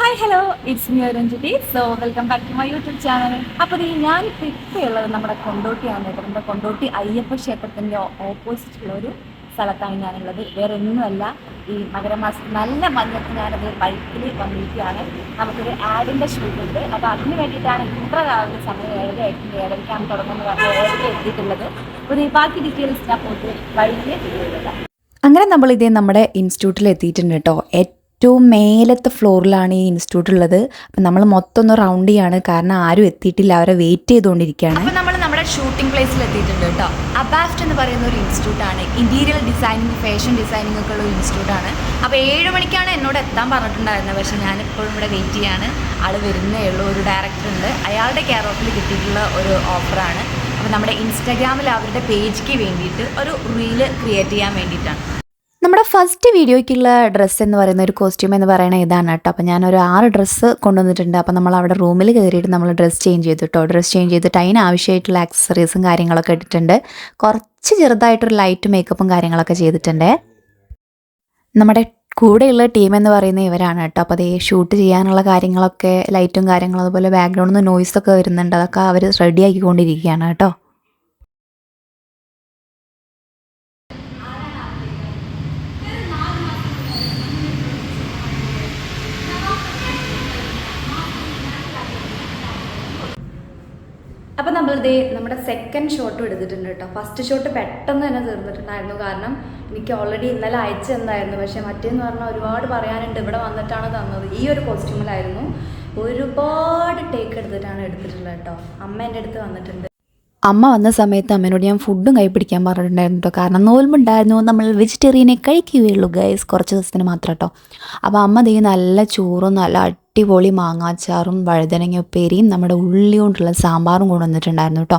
Hi hello it's me Aranjithi so welcome back to my YouTube channel അപ്പോൾ ഈ ഞാൻ ഇപ്പോൾ ഉള്ളത് നമ്മുടെ കൊണ്ടോട്ടിയാണ് കേട്ടോ നമ്മുടെ കൊണ്ടോട്ടി അയ്യപ്പ ക്ഷേത്രത്തിന്റെ ഓപ്പോസിറ്റുള്ള ഒരു സ്ഥലത്താണ് ഞാനുള്ളത്. വേറെ ഒന്നുമല്ല ഈ മകരമാസം നല്ല മഞ്ഞത്ത് ഞാനത് ബൈക്കിൽ വന്നിരിക്കുകയാണ്. നമുക്കൊരു ആഡിന്റെ ഷൂട്ടുണ്ട്. അപ്പോൾ അതിന് വേണ്ടിയിട്ടാണ് ഇത്ര രാവിലെ സമയം ഏഴര എട്ടിന്റെ ഏഴരയ്ക്കാണ് തുടങ്ങുന്നത് ഏഴര എത്തിയിട്ടുള്ളത്. ഒരു ബാക്കി ഡീറ്റെയിൽസ് ഞാൻ പോയിട്ട് വഴിയിൽ അങ്ങനെ നമ്മൾ നമ്മുടെ ഇൻസ്റ്റിറ്റ്യൂട്ടിൽ എത്തിയിട്ടുണ്ട് കേട്ടോ. ഏറ്റവും മേലത്തെ ഫ്ലോറിലാണ് ഈ ഇൻസ്റ്റിറ്റ്യൂട്ട് ഉള്ളത്. അപ്പം നമ്മൾ മൊത്തം ഒന്ന് റൗണ്ട് ചെയ്യാണ്. കാരണം ആരും എത്തിയിട്ടില്ല. അവരെ വെയിറ്റ് ചെയ്തുകൊണ്ടിരിക്കുകയാണ്. അപ്പോൾ നമ്മൾ നമ്മുടെ ഷൂട്ടിംഗ് പ്ലേസിൽ എത്തിയിട്ടുണ്ട് കേട്ടോ. അബാസ്റ്റ് എന്ന് പറയുന്ന ഒരു ഇൻസ്റ്റിറ്റ്യൂട്ട് ആണ്. ഇന്റീരിയർ ഡിസൈനിങ് ഫാഷൻ ഡിസൈനിങ് ഒക്കെ ഉള്ള ഒരു ആണ്. അപ്പോൾ ഏഴ് മണിക്കാണ് എന്നോട് എത്താൻ പറഞ്ഞിട്ടുണ്ടായിരുന്നത്. പക്ഷേ ഞാൻ ഇപ്പോഴും ഇവിടെ വെയിറ്റ് ചെയ്യാണ്. ആൾ വരുന്നേ ഉള്ളൂ. ഒരു ഡയറക്ടർ ഉണ്ട്. അയാളുടെ കെയർ ഓഫിൽ കിട്ടിയിട്ടുള്ള ഒരു ഓഫറാണ് അപ്പോൾ നമ്മുടെ ഇൻസ്റ്റാഗ്രാമിൽ അവരുടെ പേജിക്ക് വേണ്ടിയിട്ട് ഒരു റീൽ ക്രിയേറ്റ് ചെയ്യാൻ വേണ്ടിയിട്ടാണ്. നമ്മുടെ ഫസ്റ്റ് വീഡിയോയ്ക്കുള്ള ഡ്രസ്സ് എന്ന് പറയുന്ന ഒരു കോസ്റ്റ്യൂം എന്ന് പറയുന്ന ഇതാണ് കേട്ടോ. അപ്പോൾ ഞാനൊരു ആറ് ഡ്രസ്സ് കൊണ്ടുവന്നിട്ടുണ്ട്. അപ്പോൾ നമ്മൾ അവിടെ റൂമിൽ കയറിയിട്ട് നമ്മൾ ഡ്രസ്സ് ചേഞ്ച് ചെയ്തു കേട്ടോ. ഡ്രസ്സ് ചേഞ്ച് ചെയ്തിട്ട് അതിന് ആവശ്യമായിട്ടുള്ള ആക്സസറീസും കാര്യങ്ങളൊക്കെ ഇട്ടിട്ടുണ്ട്. കുറച്ച് ചെറുതായിട്ടൊരു ലൈറ്റ് മേക്കപ്പും കാര്യങ്ങളൊക്കെ ചെയ്തിട്ടുണ്ട്. നമ്മുടെ കൂടെയുള്ള ടീം എന്ന് പറയുന്ന ഇവരാണ് കേട്ടോ. അപ്പോൾ അതേ ഷൂട്ട് ചെയ്യാനുള്ള കാര്യങ്ങളൊക്കെ ലൈറ്റും കാര്യങ്ങളും അതുപോലെ ബാക്ക്ഗ്രൗണ്ടിൽ നിന്ന് നോയ്സൊക്കെ വരുന്നുണ്ട്. അതൊക്കെ അവർ റെഡി ആക്കിക്കൊണ്ടിരിക്കുകയാണ് കേട്ടോ. അപ്പോൾ നമ്മളിത് നമ്മുടെ സെക്കൻഡ് ഷോട്ടും എടുത്തിട്ടുണ്ട് കേട്ടോ. ഫസ്റ്റ് ഷോട്ട് പെട്ടെന്ന് തന്നെ തീർന്നിട്ടുണ്ടായിരുന്നു. കാരണം എനിക്ക് ഓൾറെഡി ഇന്നലെ അയച്ചു തന്നായിരുന്നു. പക്ഷേ മറ്റേന്ന് പറഞ്ഞാൽ ഒരുപാട് പറയാനുണ്ട്. ഇവിടെ വന്നിട്ടാണ് തന്നത്. ഈ ഒരു കോസ്റ്റ്യൂമിലായിരുന്നു ഒരുപാട് ടേക്ക് എടുത്തിട്ടാണ് എടുത്തിട്ടുള്ളത് കേട്ടോ. അമ്മ എന്റെ അടുത്ത് വന്നിട്ടുണ്ട്. അമ്മ വന്ന സമയത്ത് അമ്മേനോട് ഞാൻ ഫുഡും കൈ പിടിക്കാൻ പറഞ്ഞിട്ടുണ്ടായിരുന്നു കേട്ടോ. കാരണം നോൽമ്പുണ്ടായിരുന്നു. നമ്മൾ വെജിറ്റേറിയനെ കഴിക്കുകയുള്ളൂ ഗൈസ് കുറച്ച് ദിവസത്തിന് മാത്രം കേട്ടോ. അപ്പോൾ അമ്മ ദേ നല്ല ചോറും നല്ല അടിപൊളി മാങ്ങാച്ചാറും വഴുതനങ്ങ ഉപ്പേരിയും നമ്മുടെ ഉള്ളി കൊണ്ടുള്ള സാമ്പാറും കൊണ്ടുവന്നിട്ടുണ്ടായിരുന്നു കേട്ടോ.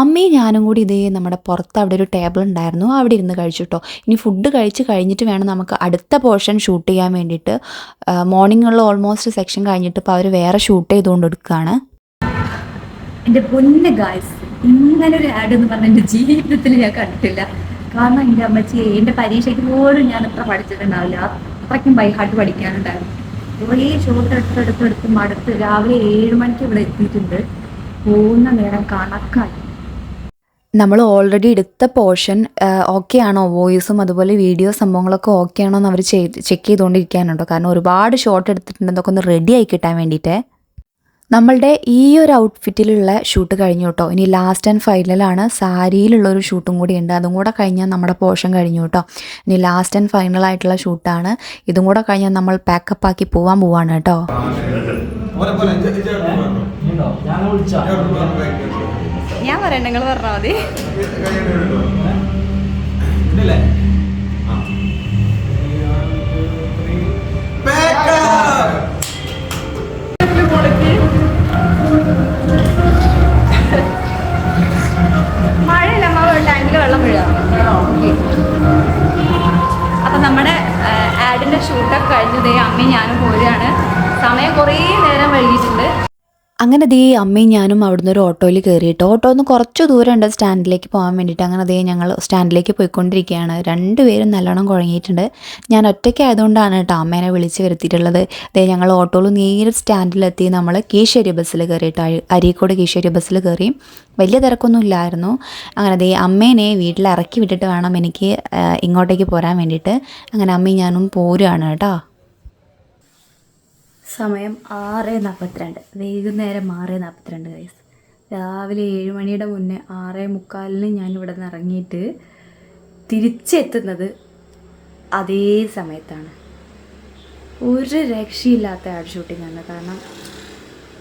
അമ്മയും ഞാനും കൂടി ഇതേ നമ്മുടെ പുറത്ത് അവിടെ ഒരു ടേബിൾ ഉണ്ടായിരുന്നു. അവിടെ ഇരുന്ന് കഴിച്ചു കേട്ടോ. ഇനി ഫുഡ് കഴിച്ച് കഴിഞ്ഞിട്ട് വേണം നമുക്ക് അടുത്ത പോർഷൻ ഷൂട്ട് ചെയ്യാൻ വേണ്ടിയിട്ട്. മോർണിംഗുള്ള ഓൾമോസ്റ്റ് സെക്ഷൻ കഴിഞ്ഞിട്ട് ഇപ്പോൾ അവർ വേറെ ഷൂട്ട് ചെയ്തുകൊണ്ട് എടുക്കുകയാണ്. എന്റെ പൊന്ന് ഗായ്സ് ഇങ്ങനെ ഒരു ആഡ് എന്ന് പറഞ്ഞാൽ എന്റെ ജീവിതത്തിൽ ഞാൻ കണ്ടിട്ടില്ല. കാരണം എന്റെ അമ്മച്ചി എന്റെ പരീക്ഷയ്ക്ക് പോലും ഞാൻ അത്ര പഠിച്ചിട്ടുണ്ടാവില്ല. അത്രയ്ക്കും ബൈഹാർട്ട് പഠിക്കാനുണ്ടായിരുന്നു. കുറേ ഷോട്ട് എടുത്തെടുത്ത് എടുത്ത് മടുത്ത് രാവിലെ ഏഴ് മണിക്ക് ഇവിടെ എത്തിയിട്ടുണ്ട്. പോകുന്ന നേരം കണക്കായി. നമ്മൾ ഓൾറെഡി എടുത്ത പോർഷൻ ഓക്കെ ആണോ? വോയിസും അതുപോലെ വീഡിയോ സംഭവങ്ങളൊക്കെ ഓക്കെ ആണോ എന്ന് അവർ ചെക്ക് ചെയ്തുകൊണ്ടിരിക്കാനുണ്ടോ കാരണം ഒരുപാട് ഷോട്ട് എടുത്തിട്ടുണ്ട്. അതൊക്കെ ഒന്ന് റെഡി ആയി കിട്ടാൻ വേണ്ടിയിട്ട്. നമ്മളുടെ ഈ ഒരു ഔട്ട്ഫിറ്റിലുള്ള ഷൂട്ട് കഴിഞ്ഞു കേട്ടോ. ഇനി ലാസ്റ്റ് ആൻഡ് ഫൈനലാണ് സാരിയിലുള്ള ഒരു ഷൂട്ടും കൂടി ഉണ്ട്. അതും കൂടെ കഴിഞ്ഞാൽ നമ്മുടെ പോർഷൻ കഴിഞ്ഞു കേട്ടോ. ഇനി ലാസ്റ്റ് ആൻഡ് ഫൈനൽ ആയിട്ടുള്ള ഷൂട്ടാണ് ഇതും കൂടെ കഴിഞ്ഞാൽ നമ്മൾ പാക്കപ്പ് ആക്കി പോവാൻ പോവാണ് കേട്ടോ. ഞാൻ വിളിച്ച ഇജ്ജ് എടുത്ത് പറഞ്ഞോ, back ൽ. ഞാൻ പറയണ്ട നിങ്ങൾ പറഞ്ഞാൽ മതി കഴിഞ്ഞതേ അമ്മയും ഞാനും പോരുകയാണ്. സമയം കുറേ നേരം വൈകിയിട്ടുണ്ട്. അങ്ങനെ ദേ അമ്മയും ഞാനും അവിടുന്ന് ഒരു ഓട്ടോയിൽ കയറിയിട്ട് ഓട്ടോ ഒന്ന് കുറച്ച് ദൂരം ഉണ്ട് സ്റ്റാൻഡിലേക്ക് പോകാൻ വേണ്ടിയിട്ട്. അങ്ങനെ ദേ ഞങ്ങൾ സ്റ്റാൻഡിലേക്ക് പോയിക്കൊണ്ടിരിക്കുകയാണ്. രണ്ടുപേരും നല്ലോണം കുഴങ്ങിയിട്ടുണ്ട്. ഞാൻ ഒറ്റയ്ക്ക് ആയതുകൊണ്ടാണ് കേട്ടോ അമ്മേനെ വിളിച്ച് വരുത്തിയിട്ടുള്ളത്. ദേ ഞങ്ങൾ ഓട്ടോയിൽ നേരെ സ്റ്റാൻഡിലെത്തി. നമ്മൾ കീശ്ശേരി ബസ്സിൽ കയറിയിട്ട് അരീക്കോട് കീശ്ശേരി ബസ്സിൽ കയറി. വലിയ തിരക്കൊന്നും ഇല്ലായിരുന്നു. അങ്ങനെ ദേ അമ്മേനെ വീട്ടിൽ ഇറക്കി വിട്ടിട്ട് വേണം എനിക്ക് ഇങ്ങോട്ടേക്ക് പോരാൻ വേണ്ടിയിട്ട്. അങ്ങനെ അമ്മയും ഞാനും പോരുകയാണ് കേട്ടോ. സമയം ആറ് നാൽപ്പത്തിരണ്ട് വൈകുന്നേരം ആറ് നാൽപ്പത്തിരണ്ട് വയസ്സ് രാവിലെ ഏഴ് മണിയുടെ മുന്നേ ആറ് മുക്കാലിന് ഞാൻ ഇവിടെ നിന്ന് ഇറങ്ങിയിട്ട് തിരിച്ചെത്തുന്നത് അതേ സമയത്താണ്. ഒരു രക്ഷയില്ലാത്ത ആഡ് ഷൂട്ടിംഗ് ആണ്. കാരണം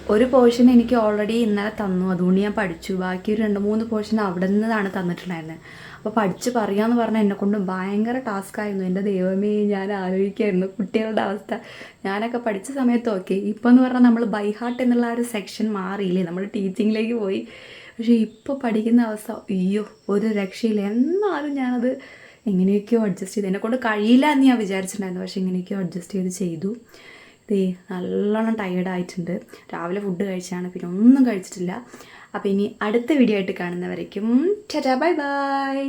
ഒരു പോർഷൻ എനിക്ക് ഓൾറെഡി ഇന്നലെ തന്നു. അതുകൊണ്ട് ഞാൻ പഠിച്ചു. ബാക്കി ഒരു രണ്ട് മൂന്ന് പോർഷൻ അവിടെ നിന്നാണ് തന്നിട്ടുണ്ടായിരുന്നത് അപ്പോൾ പഠിച്ച് പറയാമെന്ന് പറഞ്ഞാൽ എന്നെ കൊണ്ട് ഭയങ്കര ടാസ്ക് ആയിരുന്നു. എന്റെ ദൈവമേ ഞാൻ ആലോചിക്കായിരുന്നു. കുട്ടികളുടെ അവസ്ഥ. ഞാനൊക്കെ പഠിച്ച സമയത്ത് ഓക്കെ ഇപ്പോൾ എന്ന് പറഞ്ഞാൽ നമ്മൾ ബൈഹാർട്ട് എന്നുള്ള ഒരു സെക്ഷൻ മാറിയില്ലേ? നമ്മൾ ടീച്ചിങ്ങിലേക്ക് പോയി. പക്ഷേ ഇപ്പോൾ പഠിക്കുന്ന അവസ്ഥ അയ്യോ ഒരു രക്ഷയില്ല. എന്നാലും ഞാനത് എങ്ങനെയൊക്കെയോ അഡ്ജസ്റ്റ് ചെയ്തു. എന്നെ കൊണ്ട് കഴിയില്ല എന്ന് ഞാൻ വിചാരിച്ചിട്ടുണ്ടായിരുന്നു. പക്ഷേ എങ്ങനെയൊക്കെയോ അഡ്ജസ്റ്റ് ചെയ്ത് ചെയ്തു. ദേ നല്ലോണം ടയേർഡ് ആയിട്ടുണ്ട്. രാവിലെ ഫുഡ് കഴിച്ചാണ് പിന്നെ ഒന്നും കഴിച്ചിട്ടില്ല. അപ്പോൾ ഇനി അടുത്ത വീഡിയോ ആയിട്ട് കാണുന്നവരേക്കും ചേട്ടാ ബൈ ബൈ